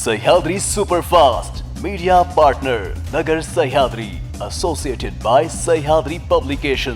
Sahyadri superfast media partner Nagar Sahyadri associated by Sahyadri publication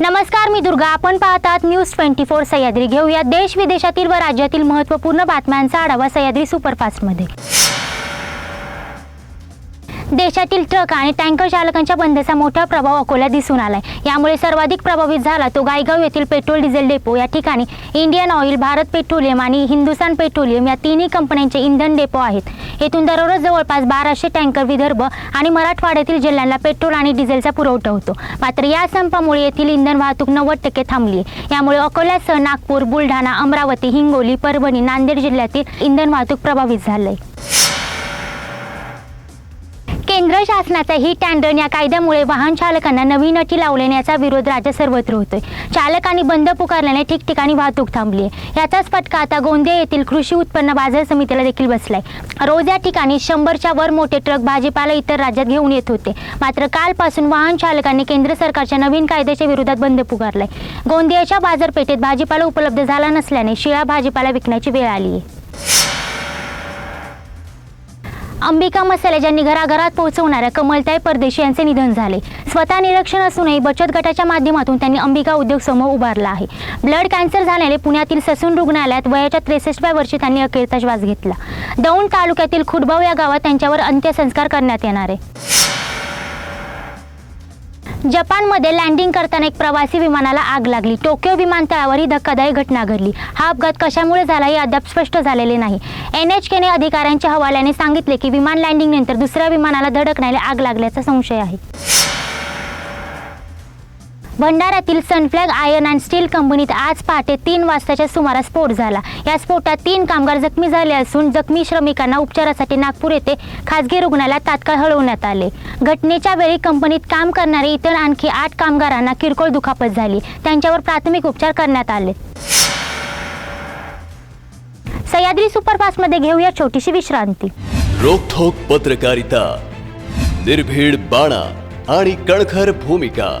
नमस्कार मी दुर्गा. आपण पाहतात न्यूज ट्वेंटी फोर सह्याद्री. घेऊया देश विदेशातील व राज्यातील महत्त्वपूर्ण बातम्यांचा आढावा सह्याद्री सुपरफास्टमध्ये. देशातील ट्रक आणि टँकर चालकांच्या बंदचा मोठा प्रभाव अकोला दिसून आलाय. यामुळे सर्वाधिक प्रभावित झाला तो गायगाव येथील पेट्रोल डिझेल डेपो. या ठिकाणी इंडियन ऑइल भारत पेट्रोलियम आणि हिंदुस्थान पेट्रोलियम या तिन्ही कंपन्यांचे इंधन डेपो आहेत. येथून दररोज जवळपास बाराशे टँकर विदर्भ आणि मराठवाड्यातील जिल्ह्यांना पेट्रोल आणि डिझेलचा पुरवठा होतो. मात्र या संपामुळे येथील इंधन वाहतूक नव्वद टक्के थांबली आहे. यामुळे अकोल्यासह नागपूर बुलढाणा अमरावती हिंगोली परभणी नांदेड जिल्ह्यातील इंधन वाहतूक प्रभावित झालंय. केंद्र शासनाचा ही टँडन या कायद्यामुळे वाहन चालकांना नवीन अटी लावण्याचा विरोध राज्य सर्वत्र होतोय. चालकांनी बंद पुकारल्याने ठिकठिकाणी वाहतूक थांबली आहे याचाच फटका आता गोंदिया येथील कृषी उत्पन्न बाजार समितीला देखील बसलाय. रोज या ठिकाणी शंभरच्या वर मोठे ट्रक भाजीपाला इतर राज्यात घेऊन येत होते. मात्र कालपासून वाहन चालकांनी केंद्र सरकारच्या नवीन कायद्याच्या विरोधात बंद पुकारलाय. गोंदियाच्या बाजारपेठेत भाजीपाला उपलब्ध झाला नसल्याने शिळा भाजीपाला विकण्याची वेळ आली आहे अंबिका मसाले ज्यांनी घराघरात पोहोचवणाऱ्या कमलताई परदेशी यांचे निधन झाले. स्वतः निरीक्षण असूनही बचत गटाच्या माध्यमातून त्यांनी अंबिका उद्योग समूह उभारला आहे. ब्लड कॅन्सर झाल्याने पुण्यातील ससून रुग्णालयात वयाच्या त्रेसष्टव्या वर्षी त्यांनी अखेरचा श्वास घेतला. दौंड तालुक्यातील खुडबाव या गावात त्यांच्यावर अंत्यसंस्कार करण्यात येणार आहे. जपानमध्ये लँडिंग करताना एक प्रवासी विमानाला आग लागली. टोकियो विमानतळावर ही धक्कादायक घटना घडली. हा अपघात कशामुळे झाला हे अद्याप स्पष्ट झालेले नाही. एन एच केने अधिकाऱ्यांच्या हवाल्याने सांगितले की विमान लँडिंगनंतर दुसऱ्या विमानाला धडकण्याला आग लागल्याचा संशय आहे. भंडाऱ्यातील सनफ्लॅग आयर्न अँड स्टील कंपनीत आज पहाटे तीन वाजताच्या सुमारास स्फोट झाला. या स्फोटात तीन कामगार जखमी झाले असून जखमी श्रमिकांना उपचारासाठी नागपूर येथे खासगी रुग्णालयात तात्काळ हलवण्यात आले. घटनेच्या वेळी कंपनीत काम करणारे इतर आणखी आठ कामगारांना किरकोळ दुखापत झाली. त्यांच्यावर प्राथमिक उपचार करण्यात आले. सह्याद्री सुपरफास्टमध्ये घेऊया छोटीशी विश्रांती. रोखोक पत्रकारिता निर्भीड बाणा आणि कणखर भूमिका.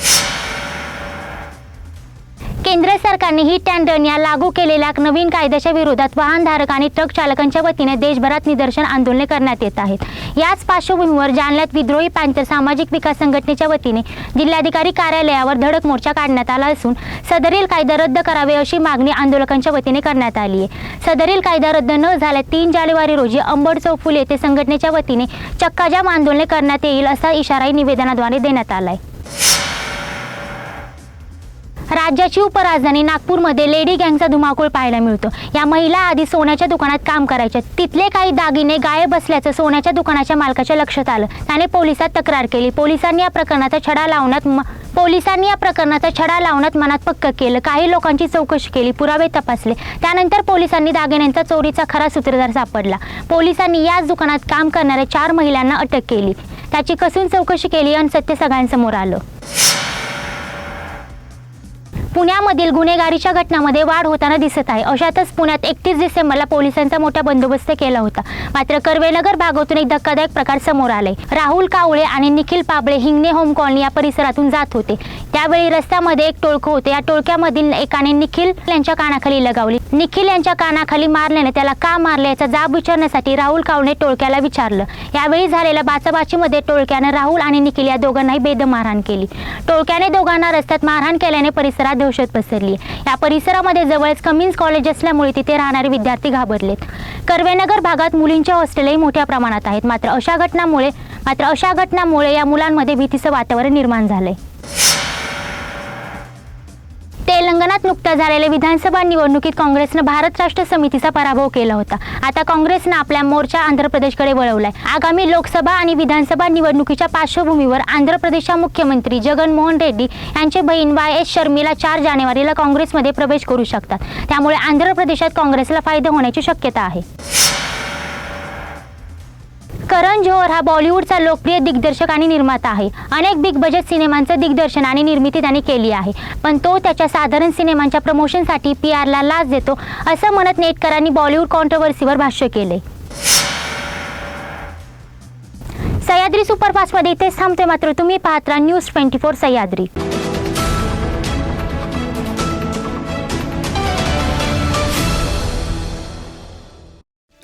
केंद्र सरकारने ही टँडन या लागू केलेल्या नवीन कायद्याच्या विरोधात वाहनधारक आणि ट्रक चालकांच्या वतीने देशभरात निदर्शन आंदोलने करण्यात येत आहेत. याच पार्श्वभूमीवर जालन्यात विद्रोही पॅन्थर सामाजिक विकास संघटनेच्या वतीने जिल्हाधिकारी कार्यालयावर धडक मोर्चा काढण्यात आला असून सदरील कायदा रद्द करावे अशी मागणी आंदोलकांच्या वतीने करण्यात आली आहे. सदरील कायदा रद्द न झाल्यास तीन जानेवारी रोजी अंबड चौफुल येथे संघटनेच्या वतीने चक्काजाम आंदोलने करण्यात येईल असा इशाराही निवेदनाद्वारे देण्यात आला आहे राज्याची उपराजधानी नागपूरमध्ये लेडी गँगचा धुमाकूळ पाहायला मिळतो. या महिला आधी सोन्याच्या दुकानात काम करायच्या. तिथले काही दागिने गायब असल्याचं सोन्याच्या दुकानाच्या मालकाच्या लक्षात आलं. त्याने पोलिसात तक्रार केली. पोलिसांनी या प्रकरणाचा छडा लावण्यात म- पोलिसांनी या प्रकरणाचा छडा लावण्यात मनात पक्क केलं. काही लोकांची चौकशी केली. पुरावे तपासले. त्यानंतर पोलिसांनी दागिन्यांचा चोरीचा खरा सूत्रधार सापडला. पोलिसांनी याच दुकानात काम करणाऱ्या चार महिलांना अटक केली. त्याची कसून चौकशी केली आणि सत्य सगळ्यांसमोर आलं. पुण्यामधील गुन्हेगारीच्या घटनांमध्ये वाढ होताना दिसत आहे. अशातच पुण्यात एकतीस डिसेंबरला पोलिसांचा मोठा बंदोबस्त केला होता. मात्र कर्वेनगर भागातून एक धक्कादायक प्रकार समोर आलाय. राहुल कावळे आणि निखिल पाबळे हिंगणे होम कॉलनी या परिसरातून जात होते. त्यावेळी रस्त्यामध्ये एक टोळकं होते. या टोळक्यामधील एकाने निखिल यांच्या कानाखाली लगावली. निखिल यांच्या कानाखाली मारल्याने त्याला का मारले याचा जाब विचारण्यासाठी राहुल कावळे टोळक्याला विचारलं. यावेळी झालेल्या बाचाबाचीमध्ये टोळक्यानं राहुल आणि निखिल या दोघांनाही बेदम मारहाण केली. टोळक्याने दोघांना रस्त्यात मारहाण केल्याने परिसरात दहशत पसरली. या परिसरामध्ये जवळच कमिन्स कॉलेज असल्यामुळे तिथे राहणारे विद्यार्थी घाबरलेत. कर्वेनगर भागात मुलींच्या हॉस्टेलही मोठ्या प्रमाणात आहेत. मात्र अशा घटनामुळे मात्र अशा घटनामुळे या मुलांमध्ये भीतीचं वातावरण निर्माण झालंय. राज्यात नुकत्या झालेल्या विधानसभा निवडणुकीत काँग्रेसनं भारत राष्ट्र समितीचा पराभव केला होता. आता काँग्रेसनं आपला मोर्चा आंध्र प्रदेशकडे वळवलाय. आगामी लोकसभा आणि विधानसभा निवडणुकीच्या पार्श्वभूमीवर आंध्र प्रदेशच्या मुख्यमंत्री जगनमोहन रेड्डी यांचे बहीण वाय एस शर्मिला चार जानेवारीला काँग्रेसमध्ये प्रवेश करू शकतात. त्यामुळे आंध्र प्रदेशात काँग्रेसला फायदा होण्याची शक्यता आहे. करण जोहर हा बॉलिवूडचा लोकप्रिय दिग्दर्शक आणि निर्माता आहे. अनेक बिग बजेट सिनेमांचं दिग्दर्शन आणि निर्मिती त्याने केली आहे. पण तो त्याच्या साधारण सिनेमांच्या प्रमोशनसाठी पी आरला लाच देतो असं म्हणत नेटकरांनी बॉलिवूड कॉन्ट्रोवर्सीवर भाष्य केले सह्याद्री सुपरफास्टमध्ये इथेच थांबते मात्र तुम्ही पाहत राहा न्यूज ट्वेंटी फोर सह्याद्री.